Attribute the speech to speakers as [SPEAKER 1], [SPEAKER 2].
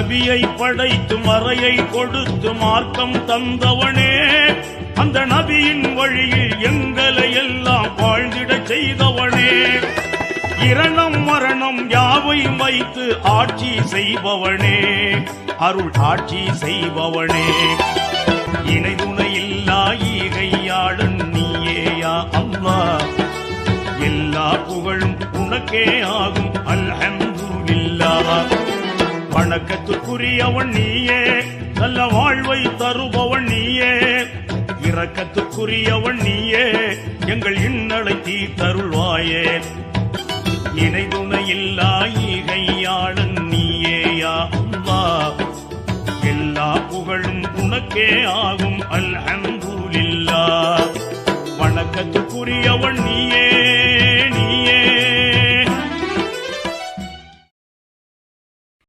[SPEAKER 1] நபியை படைத்து மறையை கொடுத்து மார்க்கம் தந்தவனே அந்த நபியின் வழியில் எங்களை எல்லாம் வாழ்ந்திட செய்தவனே. இரணம் மரணம் யாவை வைத்து ஆட்சி செய்பவனே அருள் ஆட்சி செய்பவனே. இணை துணையில்லா ஈகையாளன் நீயேயா அம்மா எல்லா புகழும் உனக்கே ஆகும். அல்ல வணக்கத்துக்குரியவன் நீயே நல்ல வாழ்வை தருபவன் நீயே. இரக்கத்துக்குரியவன் நீயே எங்கள் இன்னலை தீர்த்தருள்வாயே. இணை துணையில்லா ஈகையாளன் நீயேயா அம்மா. எல்லா புகழும் உனக்கே ஆகும் அல் அல்ஹம்துலில்லாஹ். வணக்கத்துக்குரியவன் நீயே